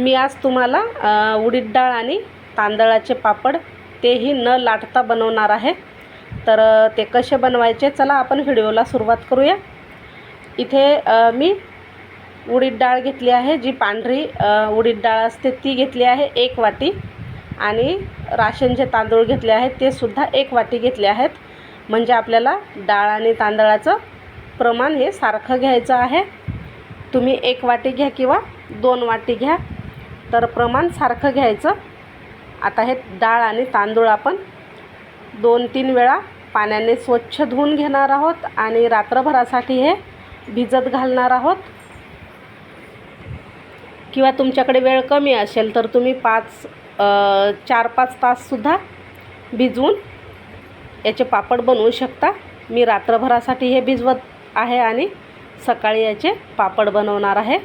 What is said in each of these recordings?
मी आज तुम्हाला उडीद डाळ आणि तांदळाचे पापड तेही न लाटता बनवणार आहे. तर ते कसे बनवायचे चला आपण व्हिडिओला सुरुवात करूया. इथे मी उडीद डाळ घेतली आहे जी पांढरी उडीद डाळ असते ती घेतली आहे एक वाटी. आणि राशनचे तांदूळ घेतले आहेत ते सुद्धा एक वाटी घेतले आहेत. म्हणजे आपल्याला डाळ आणि तांदळाचं प्रमाण हे सारखं घ्यायचं आहे. तुम्ही एक वाटी घ्या किंवा दोन वाटी घ्या. तर प्रमाण सारखं घ्यायचं. आता हे डाळ आणि तांदूळ आपण दोन तीन वेळा पाण्याने स्वच्छ धुवून घेणार आहोत आणि रात्रभरासाठी हे भिजत घालणार आहोत. किंवा तुमच्याकडे वेळ कमी असेल तर तुम्ही पाच चार पाच ताससुद्धा भिजवून याचे पापड बनवू शकता. मी रात्रभरासाठी हे भिजवत आहे आणि सकाळी याचे पापड बनवणार आहे.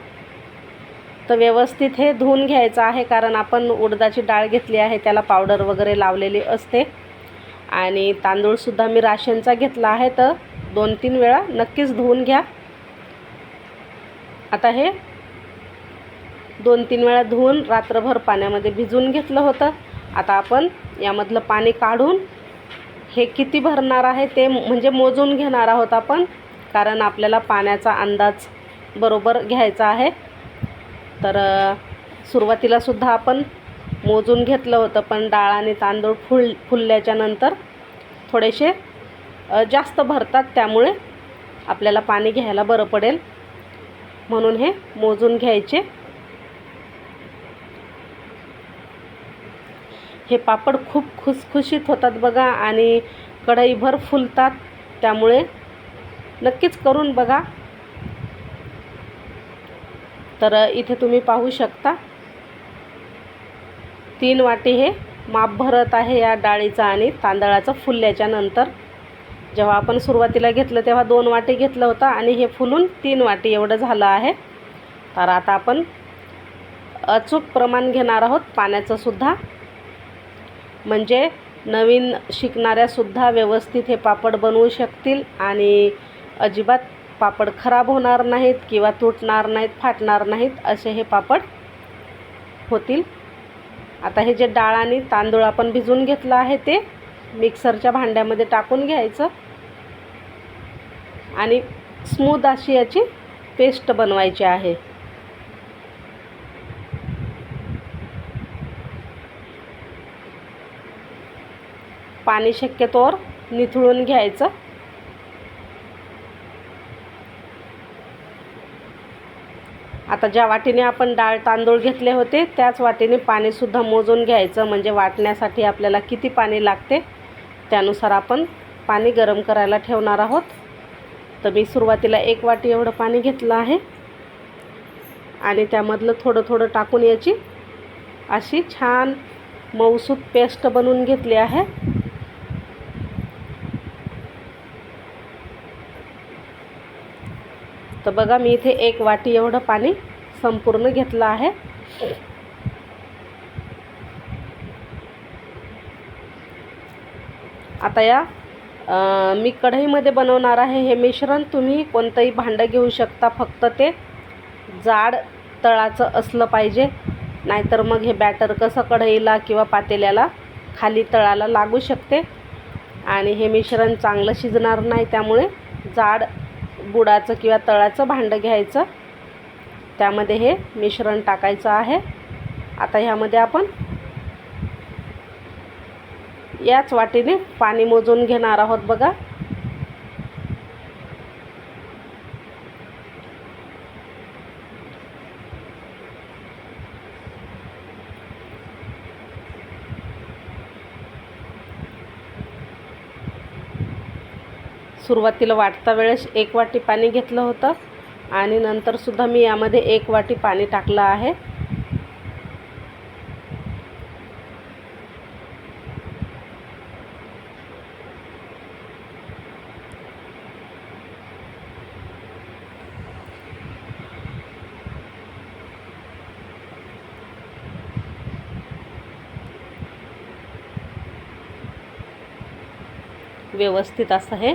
तर व्यवस्थित हे धुवून घ्यायचं आहे कारण आपण उडदाची डाळ घेतली आहे त्याला पावडर वगैरे लावलेली असते. आणि तांदूळसुद्धा मी राशनचा घेतला आहे तर दोन तीन वेळा नक्कीच धुवून घ्या. आता हे दोन तीन वेळा धुवून रात्रभर पाण्यामध्ये भिजून घेतलं होतं. आता आपण यामधलं पाणी काढून हे किती भरणार आहे ते म्हणजे मोजून घेणार आहोत आपण कारण आपल्याला पाण्याचा अंदाज बरोबर घ्यायचा आहे. तर अ, सुरुवातीलासुद्धा आपण मोजून घेतलं होतं पण डाळ आणि तांदूळ फुल फुलल्याच्या नंतर थोडेसे जास्त भरतात त्यामुळे आपल्याला पाणी घ्यायला बरं पडेल. म्हणून हे मोजून घ्यायचे. हे पापड खूप खुसखुशीत होतात बघा आणि कढईभर फुलतात त्यामुळे नक्कीच करून बघा. तर इथे तुम्ही पाहू शकता. तीन वाटी हे माप भरत आहे या डाळीचं आणि तांदळाचं फुलल्याच्या नंतर. जेव्हा आपण सुरुवातीला घेतलं तेव्हा दोन वाटी घेतलं होतं आणि हे फुलून तीन वाटी एवढं झालं आहे. तर आता आपण अचूक प्रमाण घेणार आहोत पाण्याचंसुद्धा म्हणजे नवीन शिकणाऱ्यासुद्धा व्यवस्थित हे पापड बनवू शकतील आणि अजिबात पापड खराब होणार नाहीत किंवा तुटणार नाहीत फाटणार नाहीत असे हे पापड होतील. आता हे जे डाळ आणि तांदूळ आपण भिजून घेतलं आहे ते मिक्सरच्या भांड्यामध्ये टाकून घ्यायचं. आणि स्मूथ अशी याची पेस्ट बनवायची आहे. पाणी शक्यतोवर निथळून घ्यायचं. आता ज्या वाटीने आपण डाळ तांदूळ घेतले होते त्याच वाटीने पाणीसुद्धा मोजून घ्यायचं. म्हणजे वाटण्यासाठी आपल्याला किती पाणी लागते त्यानुसार आपण पाणी गरम करायला ठेवणार आहोत. तर मी सुरुवातीला एक वाटी एवढं पाणी घेतलं आहे. आणि त्यामधलं थोडं थोडं टाकून याची अशी छान मऊसूत पेस्ट बनवून घेतली आहे. तर बघा मी इथे एक वाटी एवढं पाणी संपूर्ण घेतलं आहे. आता या मी कढईमध्ये बनवणार आहे हे मिश्रण. तुम्ही कोणतंही भांडं घेऊ शकता फक्त ते जाड तळाचं असलं पाहिजे. नाहीतर मग हे बॅटर कसं कढईला किंवा पातेल्याला खाली तळाला लागू शकते. आणि हे मिश्रण चांगलं शिजणार नाही त्यामुळे जाड बुडाचं किंवा तळाचं भांडं घ्यायचं. त्यामध्ये हे मिश्रण टाकायचं आहे. आता ह्यामध्ये आपण याच वाटीने पाणी मोजून घेणार आहोत बघा. सुरुवातीला वाटता वेळेस एक वाटी पाणी घेतलं होतं. आणि नंतरसुद्धा मी यामध्ये एक वाटी पाणी टाकलं आहे. व्यवस्थित असं हे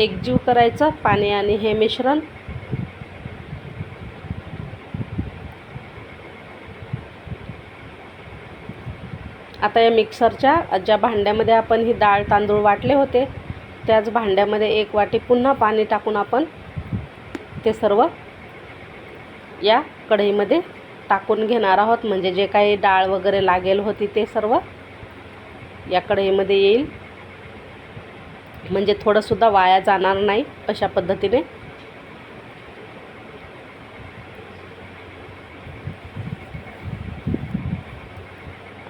एकजीव करायचं पाणी आणि हे मिश्रण. आता या मिक्सरच्या ज्या भांड्यामध्ये आपण ही डाळ तांदूळ वाटले होते त्याच भांड्यामध्ये एक वाटी पुन्हा पाणी टाकून आपण ते सर्व या कढईमध्ये टाकून घेणार आहोत. म्हणजे जे काही डाळ वगैरे लागेल होती ते सर्व या कढईमध्ये येईल. म्हणजे थोडंसुद्धा वाया जाणार नाही अशा पद्धतीने.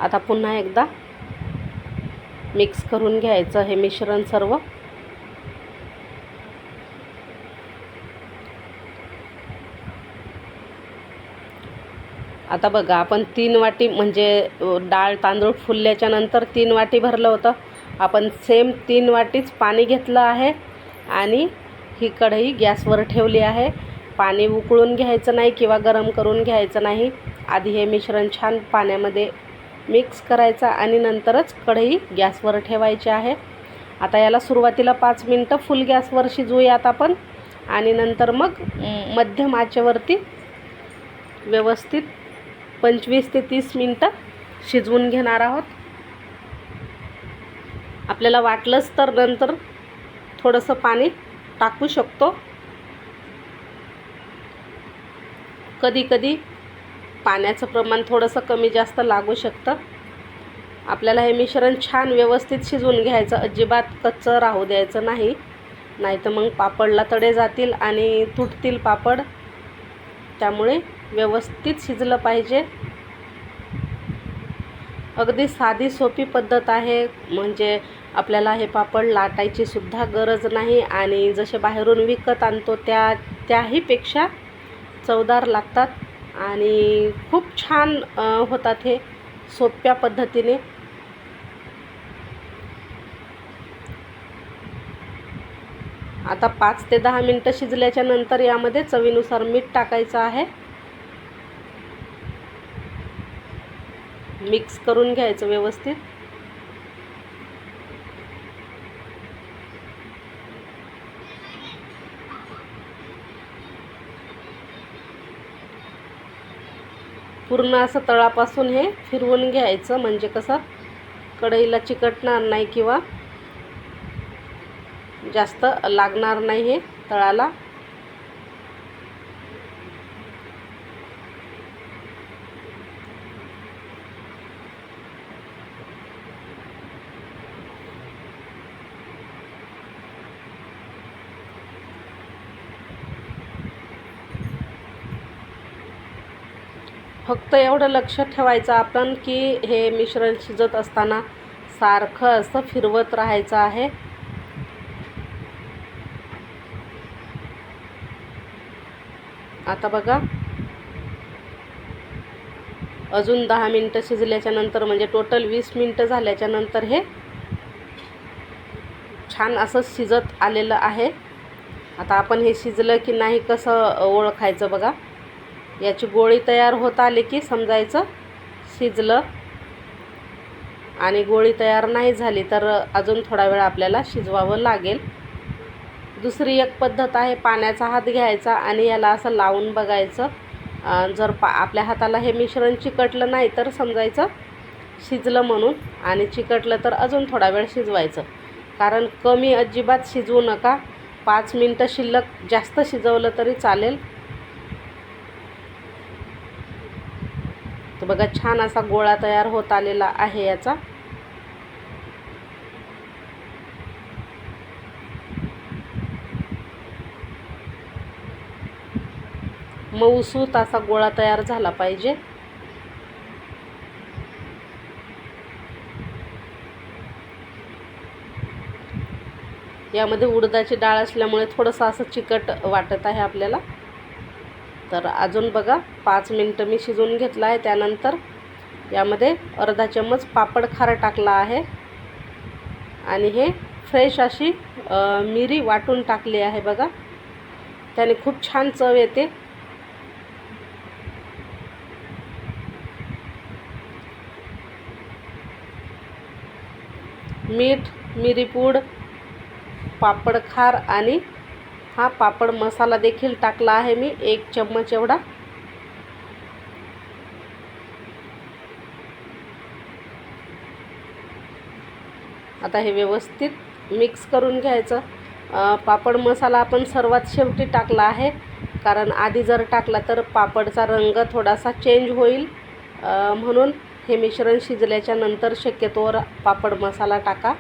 आता पुन्हा एकदा मिक्स करून घ्यायचं हे मिश्रण सर्व. आता बघा आपण तीन वाटी म्हणजे डाळ तांदूळ फुलल्याच्या नंतर तीन वाटी भरलं होतं. आपण सेम तीन वाटीच पाणी घेतलं आहे आणि ही कढई गॅसवर ठेवली आहे. पाणी उकळून घ्यायचं नाही किंवा गरम करून घ्यायचं नाही. आधी हे मिश्रण छान पाण्यामध्ये मिक्स करायचं आणि नंतरच कढई गॅसवर ठेवायची आहे. आता याला सुरुवातीला पाच मिनटं फुल गॅसवर शिजवूयात आपण. आणि नंतर मग मध्यम आचेवरती व्यवस्थित पंचवीस ते तीस मिनटं शिजवून घेणार आहोत. आपल्याला वाटलंच तर नंतर थोडंसं पाणी टाकू शकतो. कधी कधी पाण्याचं प्रमाण थोडंसं कमी जास्त लागू शकतं. आपल्याला हे मिश्रण छान व्यवस्थित शिजवून घ्यायचं. अजिबात कच्चं राहू द्यायचं नाही. नाही तर मग पापडला तडे जातील आणि तुटतील पापड. त्यामुळे व्यवस्थित शिजलं पाहिजे. अगदी साधी सोपी पद्धत आहे. म्हणजे आपल्याला हे पापड लाटायची सुद्धा गरज नाही. आणि जसे बाहेरून विकत आणतो त्या त्याहीपेक्षा चवदार लागतात. आणि खूप छान होतात हे सोप्या पद्धतीने. आता पाच ते दहा मिनटं शिजल्याच्या नंतर यामध्ये चवीनुसार मीठ टाकायचं आहे. मिक्स करून घ्यायचं व्यवस्थित. पूर्ण असं तळापासून हे फिरवून घ्यायचं. म्हणजे कसं कढईला चिकटणार नाही किंवा जास्त लागणार नाही हे तळाला. फक्त एवढं लक्ष ठेवायचं आपण की हे मिश्रण शिजत असताना सारखं असं फिरवत राहायचं आहे. आता बघा. अजून दहा मिनटं शिजल्याच्या नंतर म्हणजे टोटल वीस मिनटं झाल्याच्यानंतर हे छान असं शिजत आलेलं आहे. आता आपण हे शिजलं की नाही कसं ओळखायचं बघा. याची गोळी तयार होत आली की समजायचं शिजलं. आणि गोळी तयार नाही झाली तर अजून थोडा वेळ आपल्याला शिजवावं लागेल. दुसरी एक पद्धत आहे पाण्याचा हात घ्यायचा आणि याला असं लावून बघायचं. जर पा आपल्या हाताला हे मिश्रण चिकटलं नाही तर समजायचं शिजलं म्हणून. आणि चिकटलं तर अजून थोडा वेळ शिजवायचं. कारण कमी अजिबात शिजवू नका. पाच मिनटं शिल्लक जास्त शिजवलं तरी चालेल. बघा छान असा गोळा तयार होत आलेला आहे याचा. मऊसूत असा गोळा तयार झाला पाहिजे. यामध्ये उडदाची डाळ असल्यामुळे थोडंसं असं चिकट वाटत आहे आपल्याला. तर अजून बघा पाच मिनटं मी शिजवून घेतलं आहे. त्यानंतर यामध्ये अर्धा चम्मच पापड खारं टाकला आहे. आणि हे फ्रेश अशी मिरी वाटून टाकली आहे बघा. त्याने खूप छान चव येते. मीठ मिरीपूड पापड खार आणि हा पापड मसाला देखील टाकला आहे मी एक चम्मच एवढा. आता हे व्यवस्थित मिक्स करून घ्यायचं. पापड मसाला आपण सर्वात शेवटी टाकला आहे कारण आधी जर टाकला तर पापडचा रंग थोडासा चेंज होईल. म्हणून हे मिश्रण शिजल्याच्या नंतर शक्यतोवर पापड मसाला टाका.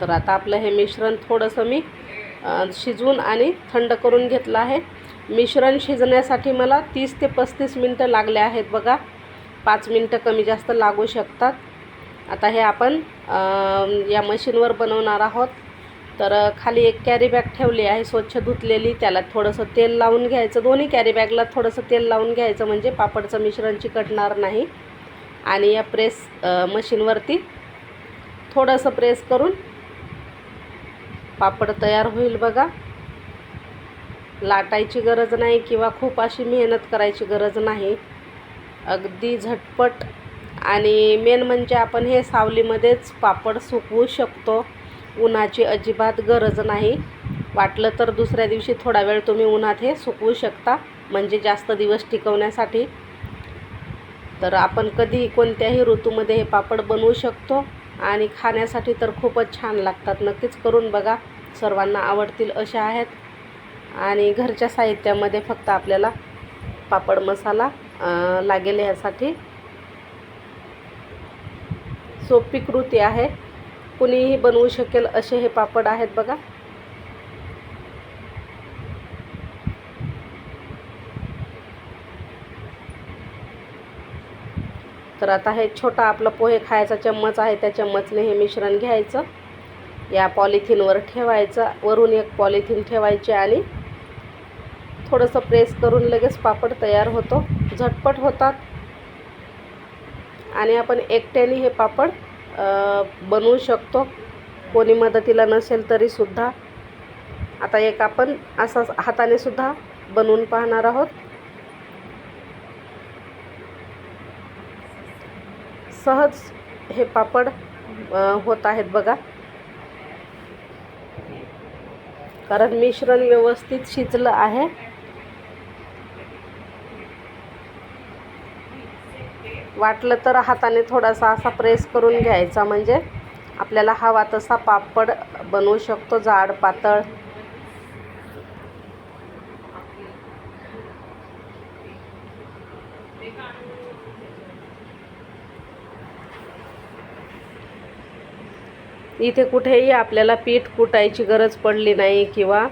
तर आता आपलं हे मिश्रण थोडंसं मी शिजवून आणि थंड करून घेतलं आहे. मिश्रण शिजण्यासाठी मला तीस ते पस्तीस मिनटं लागले आहेत बघा. पाच मिनटं कमी जास्त लागू शकतात. आता हे आपण या मशीनवर बनवणार आहोत. तर खाली एक कॅरी बॅग ठेवली आहे स्वच्छ धुतलेली. त्याला थोडंसं तेल लावून घ्यायचं. दोन्ही कॅरी बॅगला थोडंसं तेल लावून घ्यायचं म्हणजे पापडचं मिश्रण चिकटणार नाही. आणि या प्रेस मशीनवरती थोडंसं प्रेस करून पापड तयार होईल बघा. लाटायची गरज नाही किंवा खूप अशी मेहनत करायची गरज नाही. अगदी झटपट. आणि मेन म्हणजे आपण हे सावलीमध्येच पापड सुकवू शकतो. उन्हाची अजिबात गरज नाही. वाटलं तर दुसऱ्या दिवशी थोडा वेळ तुम्ही उन्हात हे सुकवू शकता. म्हणजे जास्त दिवस टिकवण्यासाठी. तर आपण कधीही कोणत्याही ऋतूमध्ये हे पापड बनवू शकतो. आणि खाण्यासाठी तर खूपच छान लागतात. नक्कीच करून बघा. सर्वांना आवडतील अशा आहेत. आणि घरच्या साहित्यामध्ये फक्त आपल्याला पापड मसाला लागेल ह्यासाठी. सोपी कृती आहे. कुणीही बनवू शकेल असे हे पापड आहेत बघा. तर आता हे छोटा आपला पोहे खायचा चम्मच आहे. त्या चम्मचने हे मिश्रण घ्यायचं. या पॉलिथिनवर ठेवायचं. वरून एक पॉलिथिन ठेवायची आणि थोडंसं प्रेस करून लगेच पापड तयार होतो. झटपट होतात. आणि आपण एकट्याने हे पापड बनवू शकतो. कोणी मदतीला नसेल तरीसुद्धा आता एक आपण असा हाताने सुद्धा बनवून पाहणार आहोत. सहज हे पापड होत आहेत बघा. कारण मिश्रण व्यवस्थित शिजलं आहे. वाटलं तर हाताने थोडासा असा प्रेस करून घ्यायचा म्हणजे आपल्याला हवा तसा पापड बनवू शकतो जाड पातळ. इथे कुठेही आपल्याला पीठ कुटायची गरज पडली नाही किंवा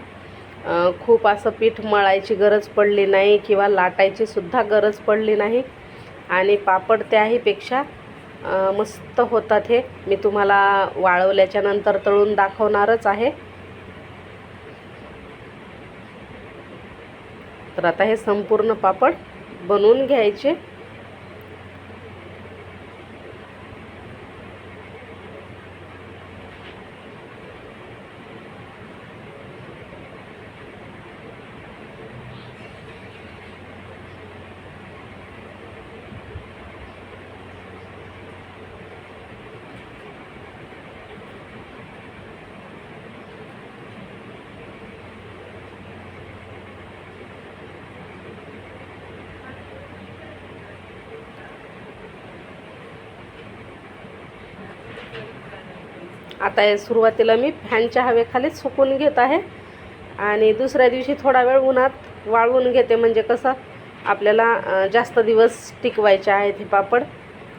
खूप असं पीठ मळायची गरज पडली नाही किंवा लाटायची सुद्धा गरज पडली नाही. आणि पापड त्याहीपेक्षा मस्त होतात हे. मी तुम्हाला वाळवल्याच्या नंतर तळून दाखवणारच आहे. तर आता हे संपूर्ण पापड बनवून घ्यायचे. आता सुरुवातीला मी फॅनच्या हवेखालीच सुकून घेत आहे. आणि दुसऱ्या दिवशी थोडा वेळ उन्हात वाळवून घेते म्हणजे कसं आपल्याला जास्त दिवस टिकवायचे आहेत हे पापड.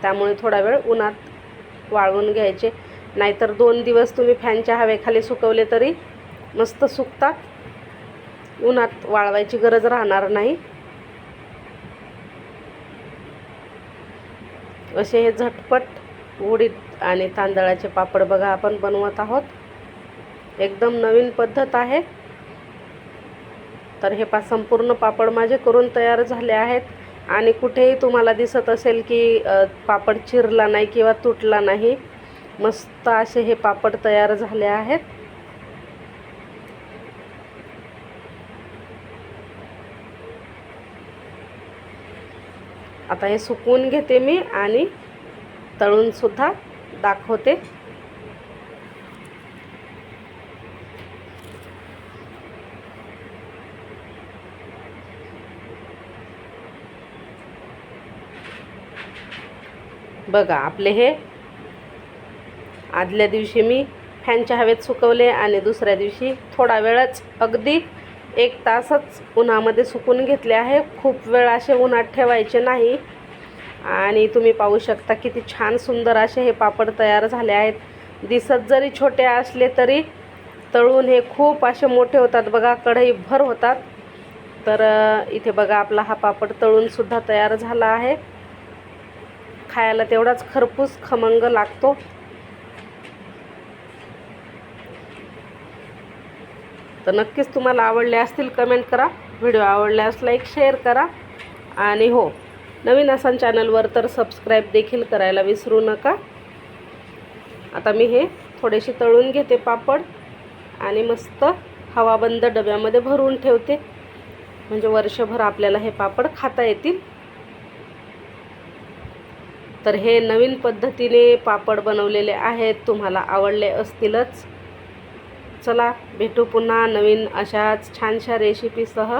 त्यामुळे थोडा वेळ उन्हात वाळवून घ्यायचे. नाहीतर दोन दिवस तुम्ही फॅनच्या हवेखाली सुकवले तरी मस्त सुकतात. उन्हात वाळवायची गरज राहणार नाही. असे हे झटपट उडीद आणि तांदळाचे पापड बघा आपण बनवत आहोत. एकदम नवीन पद्धत आहे. तर हे पा संपूर्ण पापड माझे करून तयार झाले आहेत. आणि कुठेही तुम्हाला दिसत असेल की पापड चिरला नाही किंवा तुटला नाही मस्त असे हे पापड तयार झाले आहेत. आता हे सुकवून घेते मी आणि तळूनसुद्धा दाखवते. बघा आपले हे आदल्या दिवशी मी फॅनच्या हवेत सुकवले आणि दुसऱ्या दिवशी थोडा वेळच अगदी एक तासच उन्हामध्ये सुकून घेतले आहे. खूप वेळ असे उन्हात ठेवायचे नाही. आणि तुम्ही पाहू शकता किती छान सुंदर असे हे पापड तयार झाले आहेत. दिसत जरी छोटे असले तरी तळून हे खूप असे मोठे होतात बघा कढई भर होतात. तर इथे बघा आपला हा पापड तळूनसुद्धा तयार झाला आहे. खायला तेवढाच खरपूस खमंग लागतो. तर नक्कीच तुम्हाला आवडले असतील कमेंट करा. व्हिडिओ आवडल्यास लाईक शेअर करा. आणि हो नवीन असाल चॅनलवर तर सबस्क्राईब देखील करायला विसरू नका. आता मी हे थोडेसे तळून घेते पापड आणि मस्त हवाबंद डब्यामध्ये भरून ठेवते. म्हणजे वर्षभर आपल्याला हे पापड खाता येतील. तर हे नवीन पद्धतीने पापड बनवलेले आहेत. तुम्हाला आवडले असतीलच. चला भेटू पुन्हा नवीन अशाच छानशा रेसिपीसह